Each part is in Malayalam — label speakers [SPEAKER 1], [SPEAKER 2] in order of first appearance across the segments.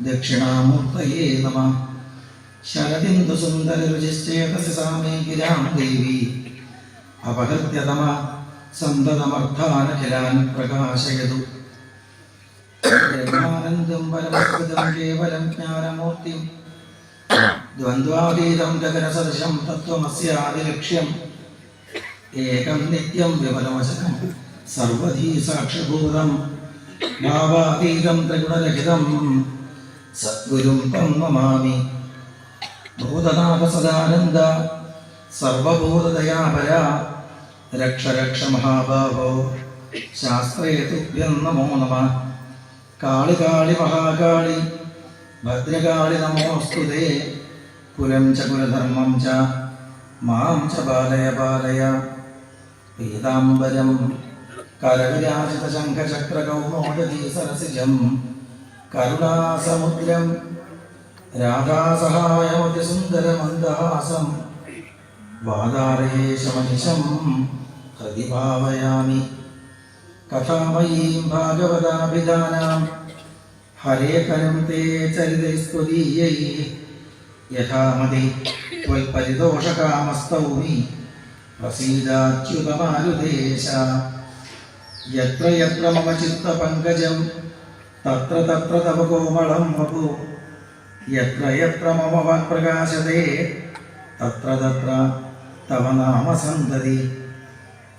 [SPEAKER 1] ദക്ഷിണാമൂർത്തയേ നമ. ശരദിന്ദു സുന്ദരരുചിശ്ചേതസി സാമേ ഗിരാം ദേവി. അപഹൃത്യതമ സന്തതമർത്ഥാനഖിലാൻ പ്രകാശയതു. ബ്രഹ്മാനന്ദം പരമസ്കൃതം കേവലം ജ്ഞാനമൂർത്തിം. ദ്വന്ദ്വാതീതം ഗഗനസദൃശം തത്വമസ്യാദിലക്ഷ്യം ഏകം നിത്യം വിമലവചനം സർവധീ സാക്ഷിഭൂതം. ഭാവാതീതം ത്രിഗുണരഹിതം. സദ്ഗുരും തം നമാമി ഭൂതനാഥ സദാനന്ദ സർവഭൂതദയാപര. രക്ഷ രക്ഷ മഹാഭാവോ ശാസ്ത്രേ തുഭ്യം നമോ നമ. കാളി കാളി മഹാകാളി. ഭദ്രകാളി നമോസ്തുതേ കുലം ച കുലധർമ്മം ച. മാം ച പാലയ പാലയ പീതാംബരം. കരവിരാജിത ശംഖചക്രകൗമോദീ സരസിജം കരുണാസമുദ്രം. രാധാസഹായമതി സുന്ദരമന്ദഹാസം വാതാരയേശമനിശം. ഹൃദി ഭാവയാമി കഥാമയീം ഭാഗവതാഭിധാനാം. ഹരേ കരം തേ ചരിതൈസ്തുതീയൈ യഥാമതി ത്വൽപരിതോഷകാമസ്തൗമി. പ്രസീദാച്യുതമാരുദേശ യത്ര യത്ര മമ ചിത്തപങ്കജം തത്ര തത്ര തവ കോമളം വപു. യത്ര യത്ര മമ വാക്പ്രകാശതേ തത്ര തത്ര തവ നാമ സന്തതി.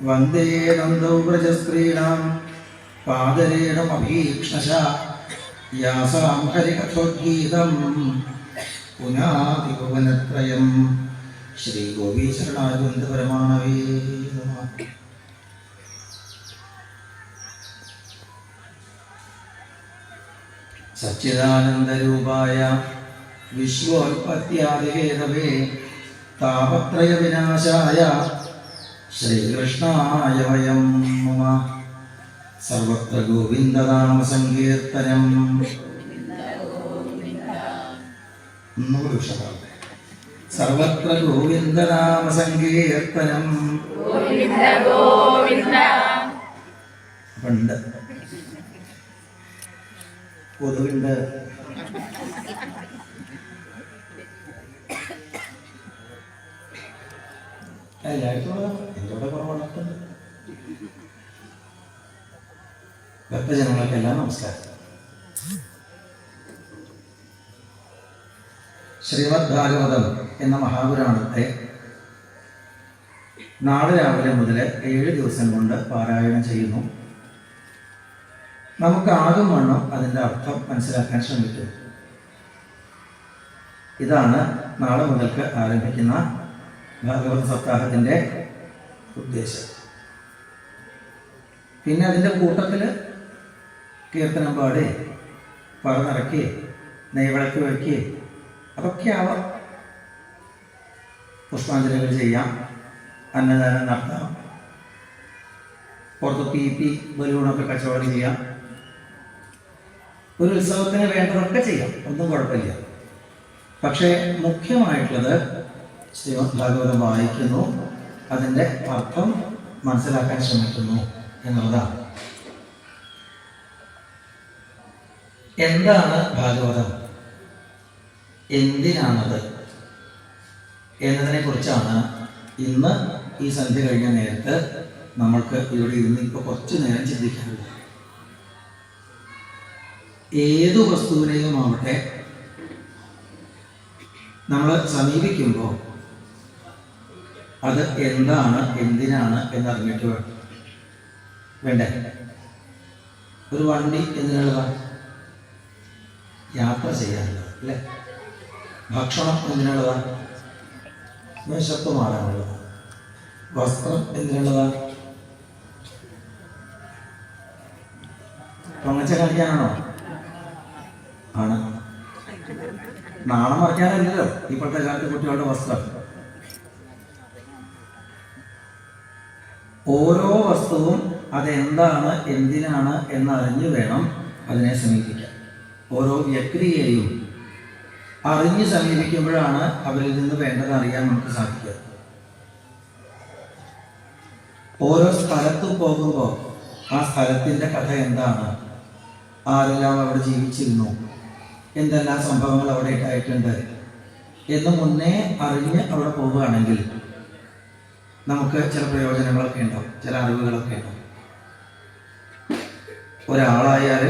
[SPEAKER 1] വന്ദേ നന്ദൗ വ്രജസ്ത്രീണാം. പാദരേണമഭീക്ഷ്ണശ യാസാം ഹരികഥോദ്ഗീതം. പുനാതിപവനത്രയം ശ്രീ ഗോപീശരണാരവിന്ദ സച്ചിദാനന്ദരൂപായ വിശ്വോത്പത്യാദിഹേതവേ താപത്രയവിനാശായ ശ്രീകൃഷ്ണായ വയം മമ. സർവത്ര ഗോവിന്ദനാമസങ്കീർത്തനം. ഒന്നുകൂടി ഉഷാറാവട്ടെ. സർവത്ര ഗോവിന്ദനാമസങ്കീർത്തനം.
[SPEAKER 2] ഗോവിന്ദ ഗോവിന്ദ.
[SPEAKER 1] ഉണ്ട് കൊതുകുണ്ട് എല്ലായിടത്തും എന്റെ ഭക്തജനങ്ങൾക്കെല്ലാം നമസ്കാരം. ശ്രീമദ് ഭാഗവതം എന്ന മഹാപുരാണത്തെ നാളെ രാവിലെ മുതൽ ഏഴ് ദിവസം കൊണ്ട് പാരായണം ചെയ്യുന്നു. നമുക്ക് ആകും വണ്ണം അതിന്റെ അർത്ഥം മനസ്സിലാക്കാൻ ശ്രമിക്കും ഇതാണ് നാളെ മുതൽക്ക് ആരംഭിക്കുന്ന ഭാഗവത സപ്താഹത്തിന്റെ ഉദ്ദേശം. പിന്നെ അതിന്റെ കൂട്ടത്തിൽ കീർത്തനം പാടി പറന്നിറക്കി നെയ്വിളക്ക് വയ്ക്കുക അതൊക്കെ ആവാം പുഷ്പാഞ്ജലികൾ ചെയ്യാം അന്നദാനം നടത്താം. പുറത്ത് പി പി ബലൂണൊക്കെ കച്ചവടം ചെയ്യാം. ഒരു ഉത്സവത്തിന് വേണ്ടതൊക്കെ ചെയ്യാം. ഒന്നും കുഴപ്പമില്ല. പക്ഷേ മുഖ്യമായിട്ടുള്ളത് ശ്രീമദ് ഭാഗവതം വായിക്കുന്നു. അതിന്റെ അർത്ഥം മനസ്സിലാക്കാൻ ശ്രമിക്കുന്നു എന്നുള്ളതാണ്. എന്താണ് ഭാഗവതം? എന്തിനാണത്? എന്നതിനെ കുറിച്ചാണ് ഇന്ന് ഈ സന്ധ്യ കഴിഞ്ഞ നേരത്ത് നമ്മൾക്ക് ഇവിടെ ഇന്ന് ഇപ്പോൾ കുറച്ച് നേരം ചിന്തിക്കാനുള്ളത്. ഏതു വസ്തുവിനെയും ആവട്ടെ നമ്മൾ സമീപിക്കുമ്പോൾ അത് എന്താണ് എന്തിനാണ് എന്നറിഞ്ഞിട്ട് വേണം. വേണ്ടേ? ഒരു വണ്ടി എന്തിനുള്ളതാണ് യാത്ര ചെയ്യാനുള്ളത് അല്ലേ? ഭക്ഷണം എന്തിനുള്ളതാണ് വിശപ്പ് മാറാനുള്ളതാണ് വസ്ത്രം എന്തിനുള്ളതാണ് പങ്കച്ച കളിക്കാനാണോ നാണം മറക്കാനല്ലല്ലോ ഇപ്പോഴത്തെ കാലത്ത് കുട്ടികളുടെ വസ്ത്രം ഓരോ വസ്തുവും അതെന്താണ് എന്തിനാണ് എന്നറിഞ്ഞു വേണം അതിനെ സമീപിക്കാൻ. ഓരോ വ്യക്തിയെയും അറിഞ്ഞ് സമീപിക്കുമ്പോഴാണ് അവരിൽ നിന്ന് വേണ്ടത് അറിയാൻ നമുക്ക് സാധിക്കുക. ഓരോ സ്ഥലത്ത് പോകുമ്പോൾ ആ സ്ഥലത്തിന്റെ കഥ എന്താണ്? ആരെല്ലാം അവിടെ ജീവിച്ചിരുന്നു? എന്തെല്ലാം സംഭവങ്ങൾ അവിടെ ഉണ്ടായിട്ടുണ്ട് എന്ന് മുന്നേ അറിഞ്ഞ് അവിടെ പോവുകയാണെങ്കിൽ നമുക്ക് ചില പ്രയോജനങ്ങളൊക്കെ ഉണ്ടാവും ചില അറിവുകളൊക്കെ ഉണ്ടാവും. ഒരാളായാൽ